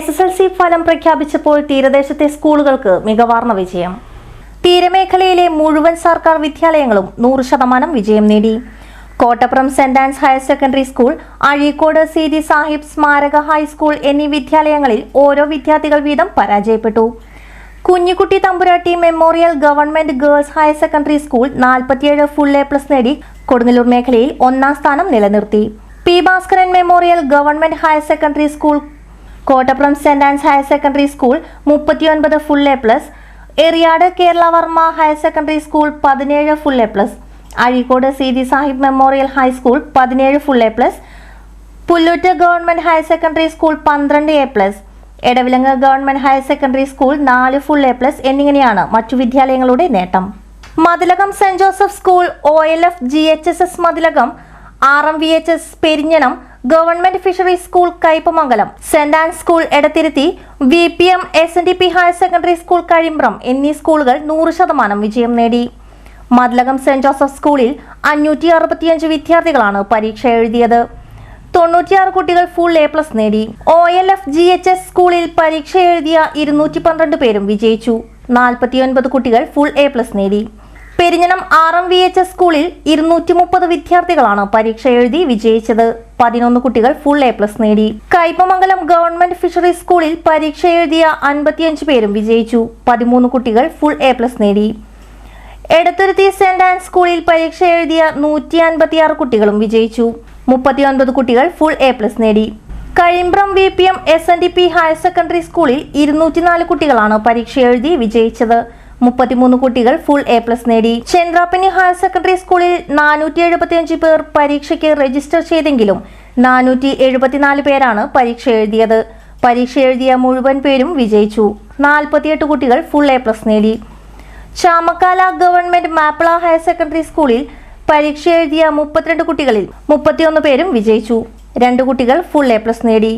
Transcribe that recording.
S S L C ഫലം പ്രഖ്യാപിച്ചപ്പോൾ തീരദേശത്തെ സ്കൂളുകൾക്ക് മികവാർന്ന വിജയം. തീരമേഖലയിലെ മുഴുവൻ സർക്കാർ വിദ്യാലയങ്ങളും നൂറ് ശതമാനം വിജയം നേടി. Kottappuram saint Anne's higher secondary school Azhikode C D Sahib സ്മാരക ഹൈസ്കൂൾ എന്നീ വിദ്യാലയങ്ങളിൽ ഓരോ വിദ്യാർത്ഥികൾ വീതം പരാജയപ്പെട്ടു. Kunjikutty Thampuratti memorial government girls higher secondary school നാൽപ്പത്തിയേഴ് ഫുൾ എ പ്ലസ് നേടി കൊടുങ്ങല്ലൂർ മേഖലയിൽ ഒന്നാം സ്ഥാനം നിലനിർത്തി. P Bhaskaran memorial government higher secondary school Kottappuram saint Anne's higher secondary school മുപ്പത്തിയൊൻപത് full A plus Eriyad Kerala Varma higher secondary school പതിനേഴ് full A plus Azhikode Seethi Sahib memorial high school പതിനേഴ് full A plus Pullut government higher secondary school പന്ത്രണ്ട് A plus Edavilangu government higher secondary school നാല് full A plus എന്നിങ്ങനെയാണ് മറ്റു വിദ്യാലയങ്ങളുടെ നേട്ടം. Mathilakam saint Joseph school O L F G H S S Mathilakam R M V H S Perinjanam government fisheries school Kaipamangalam saint Anne's school Edathiruthy V P M S N D P higher secondary school Kazhimbram എന്നീ സ്കൂളുകൾ നൂറ് ശതമാനം വിജയം നേടി. Mathilakam saint Joseph സ്കൂളിൽ അഞ്ഞൂറ്റി അറുപത്തിയഞ്ച് വിദ്യാർത്ഥികളാണ് പരീക്ഷ എഴുതിയത്. തൊണ്ണൂറ്റിയാറ് കുട്ടികൾ ഫുൾ എ പ്ലസ് നേടി. O L F G H S സ്കൂളിൽ പരീക്ഷ എഴുതിയ ഇരുന്നൂറ്റി പന്ത്രണ്ട് പേരും വിജയിച്ചു. നാൽപ്പത്തിയൊൻപത് കുട്ടികൾ ഫുൾ എ പ്ലസ് നേടി. Perinjanam R M V H S സ്കൂളിൽ ഇരുന്നൂറ്റി മുപ്പത് വിദ്യാർത്ഥികളാണ് പരീക്ഷ എഴുതി വിജയിച്ചത്. പതിനൊന്ന് കുട്ടികൾ ഫുൾ എ പ്ലസ് നേടി. കൈപ്പമംഗലം ഗവൺമെന്റ് ഫിഷറീസ് സ്കൂളിൽ പരീക്ഷ എഴുതിയ അൻപത്തിയഞ്ച് പേരും വിജയിച്ചു. പതിമൂന്ന് കുട്ടികൾ ഫുൾ എ പ്ലസ് നേടി. എടത്തുരുത്തി സെന്റ് ആൻഡ് സ്കൂളിൽ പരീക്ഷ എഴുതിയ നൂറ്റി അൻപത്തിയാറ് കുട്ടികളും വിജയിച്ചു. മുപ്പത്തിയൊൻപത് കുട്ടികൾ ഫുൾ എ പ്ലസ് നേടി. Kazhimbram V P M S N D P higher secondary സ്കൂളിൽ ഇരുന്നൂറ്റിനാല് കുട്ടികളാണ് പരീക്ഷ എഴുതി വിജയിച്ചത്. മുപ്പത്തിമൂന്ന് കുട്ടികൾ ഫുൾ എ പ്ലസ് നേടി. ചന്ദ്രാപ്പനി ഹയർ സെക്കൻഡറി സ്കൂളിൽ നാനൂറ്റി എഴുപത്തിയഞ്ച് പേർ പരീക്ഷയ്ക്ക് രജിസ്റ്റർ ചെയ്തെങ്കിലും നാനൂറ്റി എഴുപത്തിനാല് പേരാണ് പരീക്ഷ എഴുതിയത്. പരീക്ഷ എഴുതിയ മുഴുവൻ പേരും വിജയിച്ചു. നാൽപ്പത്തിയെട്ട് കുട്ടികൾ ഫുൾ എ പ്ലസ് നേടി. Chamakkala government Mappila higher secondary സ്കൂളിൽ പരീക്ഷ എഴുതിയ മുപ്പത്തിരണ്ട് കുട്ടികളിൽ മുപ്പത്തിയൊന്ന് പേരും വിജയിച്ചു. രണ്ട് കുട്ടികൾ ഫുൾ എ പ്ലസ് നേടി.